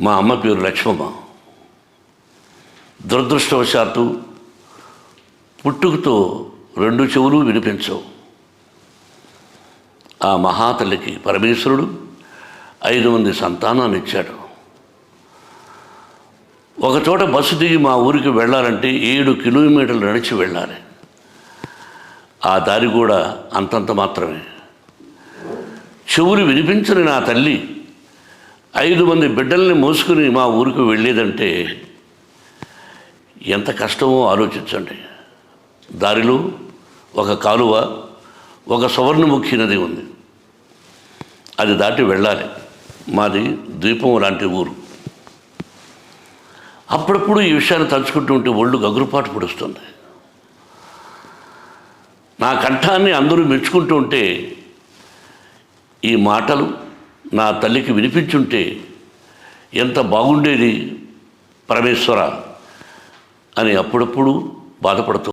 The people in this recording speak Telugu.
మా అమ్మ పేరు లక్ష్మమ్మ. దురదృష్టవశాత్తు పుట్టుకతో రెండు చెవులు వినిపించవు. ఆ మహాతల్లికి పరమేశ్వరుడు ఐదు మంది సంతానాన్ని ఇచ్చాడు. ఒకచోట బస్సు దిగి మా ఊరికి వెళ్ళాలంటే ఏడు కిలోమీటర్లు నడిచి వెళ్ళాలి. ఆ దారి కూడా అంతంత మాత్రమే. చెవులు వినిపించని నా తల్లి ఐదు మంది బిడ్డల్ని మోసుకుని మా ఊరికి వెళ్ళేదంటే ఎంత కష్టమో ఆలోచించండి. దారిలో ఒక కాలువ ఒక సువర్ణముఖి నది ఉంది. అది దాటి వెళ్ళాలి. మాది ద్వీపం లాంటి ఊరు. అప్పుడప్పుడు ఈ విషయాన్ని తలుచుకుంటూ ఉంటే ఒళ్ళు గగురుపాటు పొడుస్తుంది. నా కంఠాన్ని అందరూ మెచ్చుకుంటూ ఉంటే ఈ మాటలు నా తల్లికి వినిపించుంటే ఎంత బాగుండేది పరమేశ్వర అని అప్పుడప్పుడు బాధపడుతూ